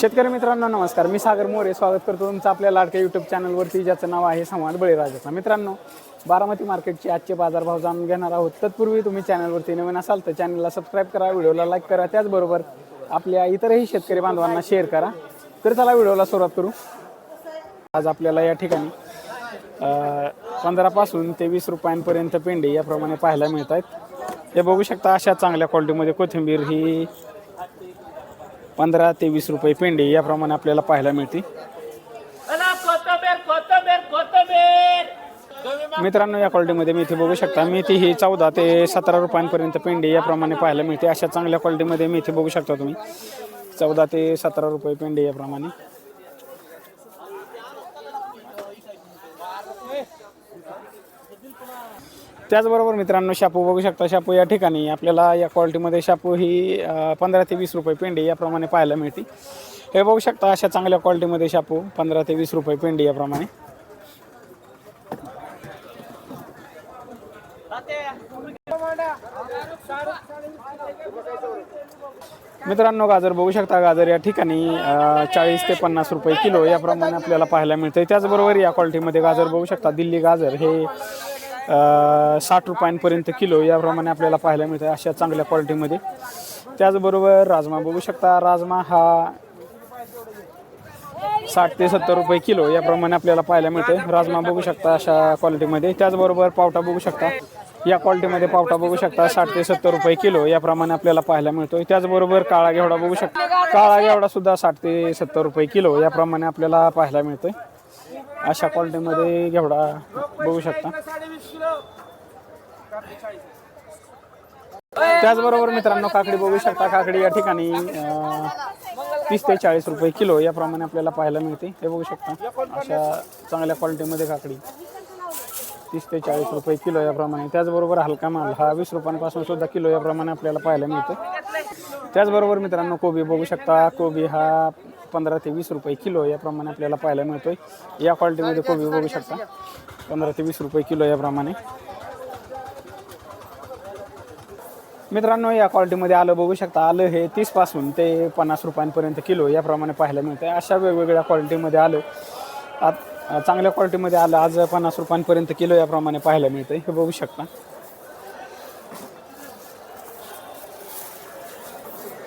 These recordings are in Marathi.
शेतकरी मित्रांनो नमस्कार. मी सागर मोरे. स्वागत करतो तुमचं आपल्या लाडक्या यूट्यूब चॅनलवरती ज्याचं नाव आहे संवाद बळीराजाचा. मित्रांनो बारामती मार्केटचे आजचे बाजारभाव जाणून घेणार आहोत. तत्पूर्वी तुम्ही चॅनलवरती नवीन असाल तर चॅनलला सबस्क्राईब करा व्हिडिओला लाईक करा. त्याचबरोबर आपल्या इतरही शेतकरी बांधवांना शेअर करा. तर चला व्हिडिओला सुरुवात करू. आज आपल्याला या ठिकाणी पंधरापासून ते वीस रुपयांपर्यंत पेंडे याप्रमाणे पाहायला मिळत आहेत हे बघू शकता अशा चांगल्या क्वालिटीमध्ये कोथिंबीर ही पंधरा ते वीस रुपये पेंडे याप्रमाणे आपल्याला पाहायला मिळते. मित्रांनो या क्वालिटीमध्ये मेथी बघू शकता. मेथी ही चौदा ते सतरा रुपयांपर्यंत पेंडे याप्रमाणे पाहायला मिळते. अशा चांगल्या क्वालिटीमध्ये मेथी बघू शकता तुम्ही. चौदा ते सतरा रुपये पेंडे याप्रमाणे. त्याचबरोबर मित्रांनो शापू बघू शकता. शापू या ठिकाणी आपल्याला या क्वालिटीमध्ये शापू ही पंधरा ते वीस रुपये पेंडी याप्रमाणे पाहायला मिळते. हे बघू शकता अशा चांगल्या क्वालिटीमध्ये शापू पंधरा ते वीस रुपये पेंडी याप्रमाणे. मित्रांनो गाजर बघू शकता. गाजर या ठिकाणी चाळीस ते पन्नास रुपये किलो याप्रमाणे आपल्याला पाहायला मिळते त्याचबरोबर या क्वालिटीमध्ये गाजर बघू शकता. दिल्ली गाजर हे साठ रुपयांपर्यंत किलो याप्रमाणे आपल्याला पाहायला मिळतं अशा चांगल्या क्वालिटीमध्ये. त्याचबरोबर राजमा बघू शकता राजमा हा साठ ते सत्तर रुपये किलो याप्रमाणे आपल्याला पाहायला मिळते राजमा बघू शकता अशा क्वालिटीमध्ये. त्याचबरोबर पावटा बघू शकता. या क्वालिटीमध्ये पावटा बघू शकता साठ ते सत्तर रुपये किलो याप्रमाणे आपल्याला पाहायला मिळतो त्याचबरोबर काळा घेवडा बघू शकता. काळा घेवडा सुद्धा साठ ते सत्तर रुपये किलो याप्रमाणे आपल्याला पाहायला मिळतोय. अशा क्वालिटीमध्ये घेवडा बघू शकता. त्याचबरोबर मित्रांनो काकडी बघू शकता. काकडी या ठिकाणी तीस ते चाळीस रुपये किलो याप्रमाणे आपल्याला पाहायला मिळते. हे बघू शकता. अशा चांगल्या क्वालिटीमध्ये काकडी. तीस ते चाळीस रुपये किलो याप्रमाणे. त्याचबरोबर हलका माल हा वीस रुपयांपासून सुद्धा किलो याप्रमाणे आपल्याला पाहायला मिळतो. त्याचबरोबर मित्रांनो कोबी बघू शकता. कोबी हा पंधरा ते वीस रुपये किलो याप्रमाणे आपल्याला पाहायला मिळतोय. या क्वालिटीमध्ये कोबी बघू शकता. पंधरा ते वीस रुपये किलो याप्रमाणे मित्रांनो या क्वालिटीमध्ये आलं बघू शकता. आलं हे तीसपासून ते पन्नास रुपयांपर्यंत किलो याप्रमाणे पाहायला मिळतं अशा वेगवेगळ्या क्वालिटीमध्ये आलं. आत चांगल्या क्वालिटीमध्ये आलं. आज पन्नास रुपयांपर्यंत किलो याप्रमाणे पाहायला मिळतं हे बघू शकता.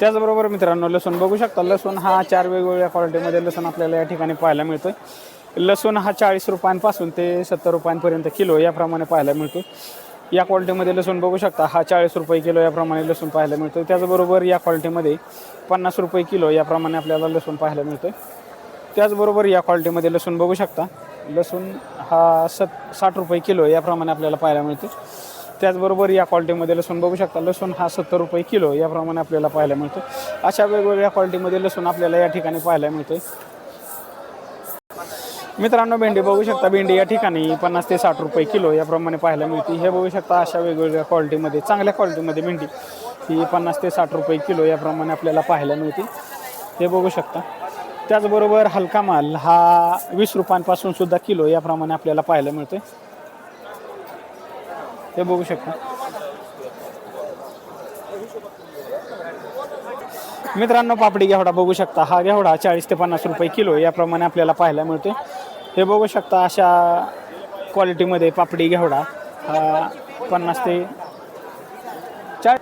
त्याचबरोबर मित्रांनो लसूण बघू शकता लसूण हा चार वेगवेगळ्या क्वालिटीमध्ये लसूण आपल्याला या ठिकाणी पाहायला मिळतो लसूण हा चाळीस रुपयांपासून ते सत्तर रुपयांपर्यंत किलो याप्रमाणे पाहायला मिळतो या क्वालिटीमध्ये लसूण बघू शकता हा चाळीस रुपये किलो याप्रमाणे लसूण पाहायला मिळतो त्याचबरोबर या क्वालिटीमध्ये पन्नास रुपये किलो याप्रमाणे आपल्याला लसूण पाहायला मिळतो त्याचबरोबर या क्वालिटीमध्ये लसूण बघू शकता लसूण हा सत साठ रुपये किलो याप्रमाणे आपल्याला पाहायला मिळतो त्याचबरोबर या क्वालिटीमध्ये लसूण बघू शकता. लसूण हा सत्तर रुपये किलो याप्रमाणे आपल्याला पाहायला मिळतो अशा वेगवेगळ्या क्वालिटीमध्ये लसूण आपल्याला या ठिकाणी पाहायला मिळते मित्रांनो भेंडी बघू शकता. भेंडी या ठिकाणी पन्नास ते साठ रुपये किलो याप्रमाणे पाहायला मिळते हे बघू शकता अशा वेगवेगळ्या क्वालिटीमध्ये चांगल्या क्वालिटीमध्ये भेंडी ही पन्नास ते साठ रुपये किलो याप्रमाणे आपल्याला पाहायला मिळते. हे बघू शकता. त्याचबरोबर हलका माल हा वीस रुपयांपासून सुद्धा किलो याप्रमाणे आपल्याला पाहायला मिळते हे बघू शकता मित्रांनो पापडी घेवडा बघू शकता. हा घेवडा चाळीस ते पन्नास रुपये किलो याप्रमाणे आपल्याला पाहायला मिळते हे बघू शकता अशा क्वालिटीमध्ये पापडी घेवडा हा पन्नास ते चा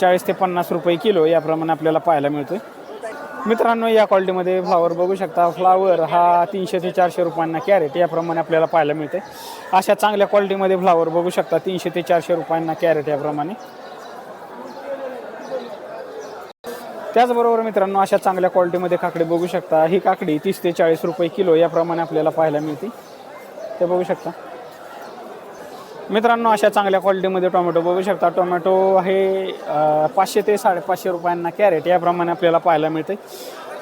चाळीस ते पन्नास रुपये किलो याप्रमाणे आपल्याला पाहायला मिळते मित्रांनो या क्वालिटीमध्ये फ्लावर बघू शकता. फ्लावर हा तीनशे ते चारशे रुपयांना कॅरेट याप्रमाणे आपल्याला पाहायला मिळते. अशा चांगल्या क्वालिटीमध्ये फ्लावर बघू शकता. तीनशे ते चारशे रुपयांना कॅरेट याप्रमाणे. त्याचबरोबर मित्रांनो अशा चांगल्या क्वालिटीमध्ये काकडी बघू शकता. ही काकडी तीस ते चाळीस रुपये किलो याप्रमाणे आपल्याला पाहायला मिळते. ते बघू शकता. मित्रांनो अशा चांगल्या क्वालिटीमध्ये टोमॅटो बघू शकता. टोमॅटो हे पाचशे ते साडेपाचशे रुपयांना कॅरेट याप्रमाणे आपल्याला पाहायला मिळते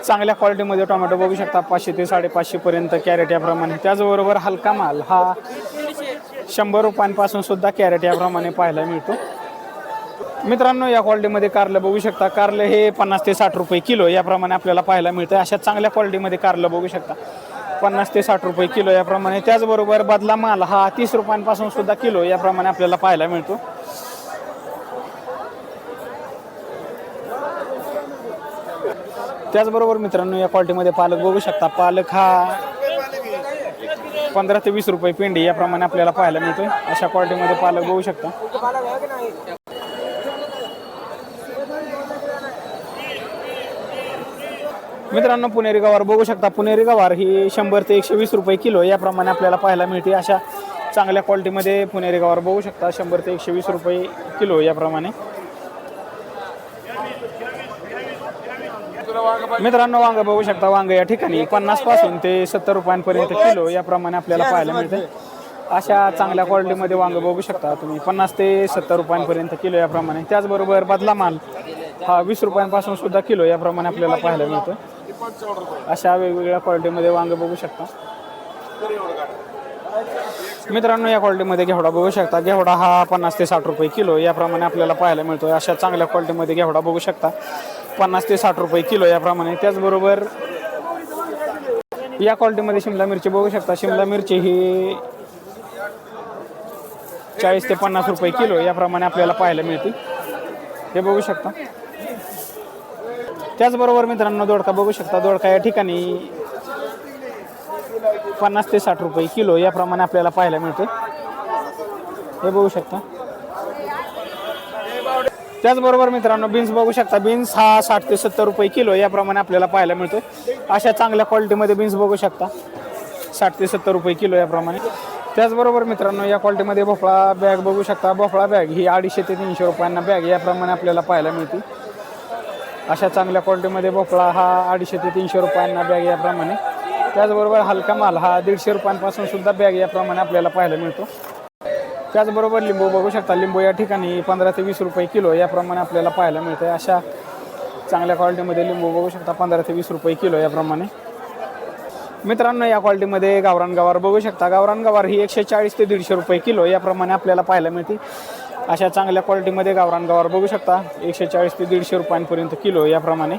चांगल्या क्वालिटीमध्ये टोमॅटो बघू शकता. पाचशे ते साडेपाचशेपर्यंत कॅरेट याप्रमाणे. त्याचबरोबर हलका माल हा शंभर रुपयांपासून सुद्धा कॅरेट याप्रमाणे पाहायला मिळतो. मित्रांनो या क्वालिटीमध्ये कारलं बघू शकता. कारलं हे पन्नास ते साठ रुपये किलो याप्रमाणे आपल्याला पाहायला मिळतं अशा चांगल्या क्वालिटीमध्ये कारलं बघू शकता. पन्नास ते साठ रुपये किलो याप्रमाणे. त्याचबरोबर बदला माल हा तीस रुपयांपासून सुद्धा किलो याप्रमाणे आपल्याला पाहायला मिळतो. त्याचबरोबर मित्रांनो या क्वालिटीमध्ये पालक बघू शकता. पालक हा पंधरा ते वीस रुपये पेंडी याप्रमाणे आपल्याला पाहायला मिळतोय. अशा क्वालिटीमध्ये पालक बघू शकता. मित्रांनो पुणेरी गवार बघू शकता. पुणेरी गवार ही शंभर ते एकशे वीस रुपये किलो याप्रमाणे आपल्याला पाहायला मिळते. अशा चांगल्या क्वालिटीमध्ये पुणेरी गवार बघू शकता. शंभर ते एकशे वीस रुपये किलो याप्रमाणे. मित्रांनो वांग बघू शकता. वांग या ठिकाणी पन्नासपासून ते सत्तर रुपयांपर्यंत किलो याप्रमाणे आपल्याला पाहायला मिळते. अशा चांगल्या क्वालिटीमध्ये वांग बघू शकता तुम्ही. पन्नास ते सत्तर रुपयांपर्यंत किलो याप्रमाणे. त्याचबरोबर बदला माल हा वीस रुपयांपासून सुद्धा किलो याप्रमाणे आपल्याला पाहायला मिळतं अशा वेगवेगळ्या क्वालिटीमध्ये वांग बघू शकता. मित्रांनो या क्वालिटीमध्ये घेवडा बघू शकता. घेवडा हा पन्नास ते साठ रुपये किलो याप्रमाणे आपल्याला पाहायला मिळतो अशा चांगल्या क्वालिटीमध्ये घेवडा बघू शकता. पन्नास ते साठ रुपये किलो याप्रमाणे. त्याचबरोबर या क्वालिटीमध्ये शिमला मिरची बघू शकता. शिमला मिरची ही चाळीस ते पन्नास रुपये किलो याप्रमाणे आपल्याला पाहायला मिळते. हे बघू शकता. त्याचबरोबर मित्रांनो दोडका बघू शकता. दोडका या ठिकाणी पन्नास ते साठ रुपये किलो याप्रमाणे आपल्याला पाहायला मिळते. हे बघू शकता. त्याचबरोबर मित्रांनो बीन्स बघू शकता. बीन्स हा साठ ते सत्तर रुपये किलो याप्रमाणे आपल्याला पाहायला मिळतो अशा चांगल्या क्वालिटीमध्ये बीन्स बघू शकता. साठ ते सत्तर रुपये किलो याप्रमाणे. त्याचबरोबर मित्रांनो या क्वालिटीमध्ये भोपळा बॅग बघू शकता. भोपळा बॅग ही अडीचशे ते तीनशे रुपयांना बॅग याप्रमाणे आपल्याला पाहायला मिळते. अशा चांगल्या क्वालिटीमध्ये भोपळा हा अडीचशे ते तीनशे रुपयांना बॅग याप्रमाणे. त्याचबरोबर हलका माल हा दीडशे रुपयांपासून सुद्धा बॅग याप्रमाणे आपल्याला पाहायला मिळतो. त्याचबरोबर लिंबू बघू शकता लिंबू या ठिकाणी पंधरा ते वीस रुपये किलो याप्रमाणे आपल्याला पाहायला मिळतं अशा चांगल्या क्वालिटीमध्ये लिंबू बघू शकता पंधरा ते वीस रुपये किलो याप्रमाणे. मित्रांनो या क्वालिटीमध्ये गावरान गवार बघू शकता. गावरान गवार ही एकशे चाळीस ते दीडशे रुपये किलो याप्रमाणे आपल्याला पाहायला मिळते. अशा चांगल्या क्वालिटीमध्ये गावरान गवार बघू शकता. एकशे चाळीस ते दीडशे रुपयांपर्यंत किलो याप्रमाणे.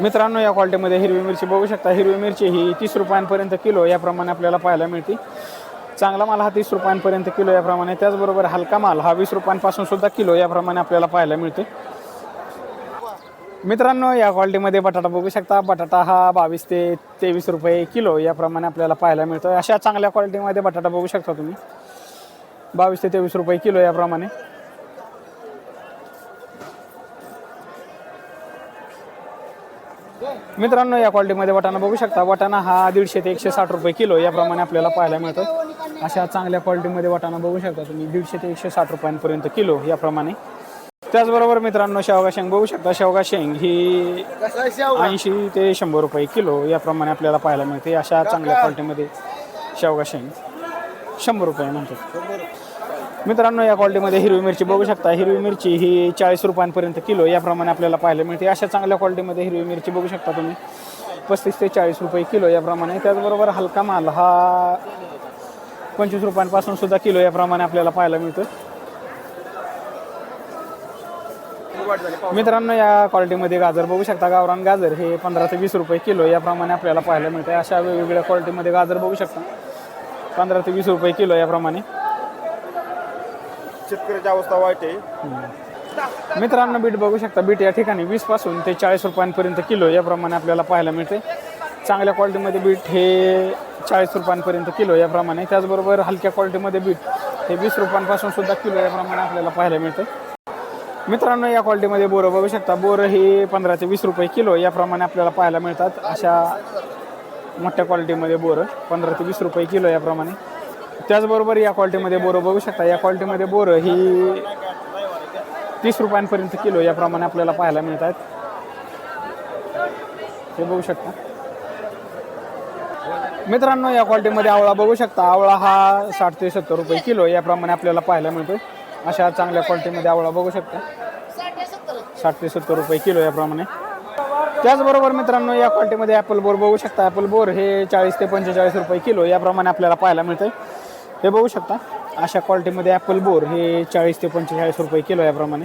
मित्रांनो या क्वालिटीमध्ये हिरवी मिरची बघू शकता. हिरवी मिरची ही तीस रुपयांपर्यंत किलो याप्रमाणे आपल्याला पाहायला मिळते. चांगला माल हा तीस रुपयांपर्यंत किलो याप्रमाणे. त्याचबरोबर हलका माल हा वीस रुपयांपासून सुद्धा किलो याप्रमाणे आपल्याला पाहायला मिळते. मित्रांनो या क्वालिटीमध्ये बटाटा बघू शकता. बटाटा हा बावीस ते तेवीस रुपये किलो याप्रमाणे आपल्याला पाहायला मिळतो अशा चांगल्या क्वालिटीमध्ये बटाटा बघू शकता तुम्ही. बावीस ते तेवीस रुपये किलो याप्रमाणे. मित्रांनो या क्वालिटीमध्ये वाटाणा बघू शकता. वाटाणा हा दीडशे ते एकशे साठ रुपये किलो याप्रमाणे आपल्याला पाहायला मिळतो अशा चांगल्या क्वालिटीमध्ये वाटाणा बघू शकता तुम्ही. दीडशे ते एकशे साठ रुपयांपर्यंत किलो याप्रमाणे. त्याचबरोबर मित्रांनो शेवगा शेंग बघू शकता. शेवगा शेंग ही ऐंशी ते शंभर रुपये किलो याप्रमाणे आपल्याला पाहायला मिळते. अशा चांगल्या क्वालिटीमध्ये शेवगा शेंग शंभर रुपये म्हणतात. मित्रांनो या क्वालिटीमध्ये हिरवी मिरची बघू शकता. हिरवी मिरची ही चाळीस रुपयांपर्यंत किलो याप्रमाणे आपल्याला पाहायला मिळते. अशा चांगल्या क्वालिटीमध्ये हिरवी मिरची बघू शकता तुम्ही. पस्तीस ते चाळीस रुपये किलो याप्रमाणे त्याचबरोबर हलका माल हा पंचवीस रुपयांपासून सुद्धा किलो याप्रमाणे आपल्याला पाहायला मिळतो मित्रांनो या क्वालिटीमध्ये गाजर बघू शकता. गावरान गाजर हे पंधरा ते वीस रुपये किलो याप्रमाणे आपल्याला पाहायला मिळते अशा वेगवेगळ्या क्वालिटीमध्ये गाजर बघू शकता. पंधरा ते वीस रुपये किलो याप्रमाणे शेतकऱ्याची अवस्था वाईट आहे. मित्रांनो बीट बघू शकता बीट या ठिकाणी वीसपासून ते चाळीस रुपयांपर्यंत किलो याप्रमाणे आपल्याला पाहायला मिळते. चांगल्या क्वालिटीमध्ये बीट हे चाळीस रुपयांपर्यंत किलो याप्रमाणे त्याचबरोबर हलक्या क्वालिटीमध्ये बीट हे वीस रुपयांपासून सुद्धा किलो याप्रमाणे आपल्याला पाहायला मिळते. मित्रांनो या क्वालिटीमध्ये बोरं बघू शकता. बोरं हे पंधरा ते वीस रुपये किलो याप्रमाणे आपल्याला पाहायला मिळतात. अशा मोठ्या क्वालिटीमध्ये बोरं पंधरा ते वीस रुपये किलो याप्रमाणे त्याचबरोबर या क्वालिटीमध्ये बोरं बघू शकता. या क्वालिटीमध्ये बोरं ही तीस रुपयांपर्यंत किलो याप्रमाणे आपल्याला पाहायला मिळत आहेत. हे बघू शकता. मित्रांनो या क्वालिटीमध्ये आवळा बघू शकता. आवळा हा साठ ते सत्तर रुपये किलो याप्रमाणे आपल्याला पाहायला मिळतो अशा चांगल्या क्वालिटीमध्ये आवळा बघू शकता. साठ ते सत्तर रुपये किलो याप्रमाणे. त्याचबरोबर मित्रांनो या क्वालिटीमध्ये ॲपल बोर बघू शकता. ॲपल बोर हे चाळीस ते पंचेचाळीस रुपये किलो याप्रमाणे आपल्याला पाहायला मिळतं हे बघू शकता. अशा क्वालिटीमध्ये ॲपल बोर हे चाळीस ते पंचेचाळीस रुपये किलो याप्रमाणे.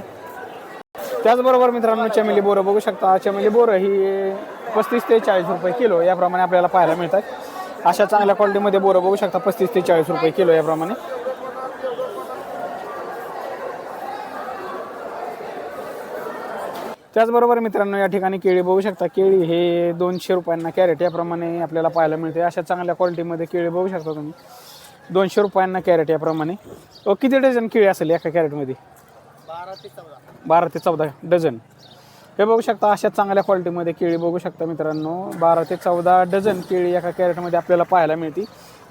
त्याचबरोबर मित्रांनो चमेली बोरं बघू शकता. चमेली बोरं ही पस्तीस ते चाळीस रुपये किलो याप्रमाणे आपल्याला पाहायला मिळतात. अशा चांगल्या क्वालिटीमध्ये बोरं बघू शकता. पस्तीस ते चाळीस रुपये किलो याप्रमाणे. त्याचबरोबर मित्रांनो या ठिकाणी केळी बघू शकता. केळी हे दोनशे रुपयांना कॅरेट याप्रमाणे आपल्याला पाहायला मिळते. अशा चांगल्या क्वालिटीमध्ये केळी बघू शकता तुम्ही. दोनशे रुपयांना कॅरेट याप्रमाणे. अ, किती डझन केळी असेल एका कॅरेटमध्ये बारा ते चौदा. डझन. हे बघू शकता अशा चांगल्या क्वालिटीमध्ये केळी बघू शकता मित्रांनो. बारा ते चौदा डझन केळी एका कॅरेटमध्ये आपल्याला पाहायला मिळते.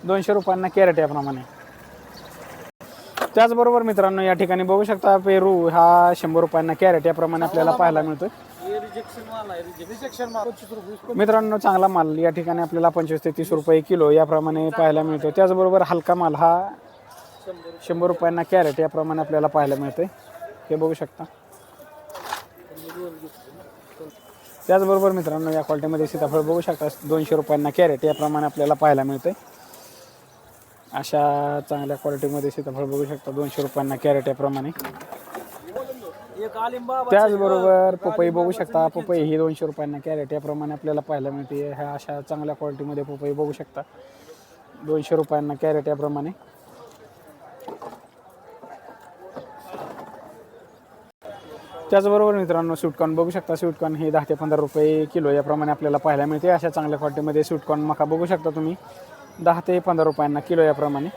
दोनशे रुपयांना कॅरेट याप्रमाणे. त्याचबरोबर मित्रांनो या ठिकाणी बघू शकता पेरू हा शंभर रुपयांना कॅरेट याप्रमाणे आपल्याला पाहायला मिळतोय. मित्रांनो चांगला माल. या ठिकाणी आपल्याला पंचवीस ते तीस रुपये किलो याप्रमाणे पाहायला मिळतो त्याचबरोबर हलका माल हा शंभर रुपयांना कॅरेट याप्रमाणे आपल्याला पाहायला मिळतोय. हे बघू शकता. त्याचबरोबर मित्रांनो या क्वालिटीमध्ये सीताफळ बघू शकता. दोनशे रुपयांना कॅरेट याप्रमाणे आपल्याला पाहायला मिळतंय. अशा चांगल्या क्वालिटीमध्ये सीताफळ बघू शकता. दोनशे रुपयांना कॅरेट याप्रमाणे. त्याचबरोबर पपई बघू शकता. पपई ही दोनशे रुपयांना कॅरेट याप्रमाणे आपल्याला पाहायला मिळते. ह्या अशा चांगल्या क्वालिटीमध्ये पपई बघू शकता. दोनशे रुपयांना कॅरेट याप्रमाणे त्याचबरोबर मित्रांनो स्वीटकॉर्न बघू शकता. स्वीटकॉर्न हे दहा ते पंधरा रुपये किलो याप्रमाणे आपल्याला पाहायला मिळते. अशा चांगल्या क्वालिटीमध्ये स्वीटकॉर्न मका बघू शकता तुम्ही. दहा ते पंधरा रुपयांना किलो याप्रमाणे.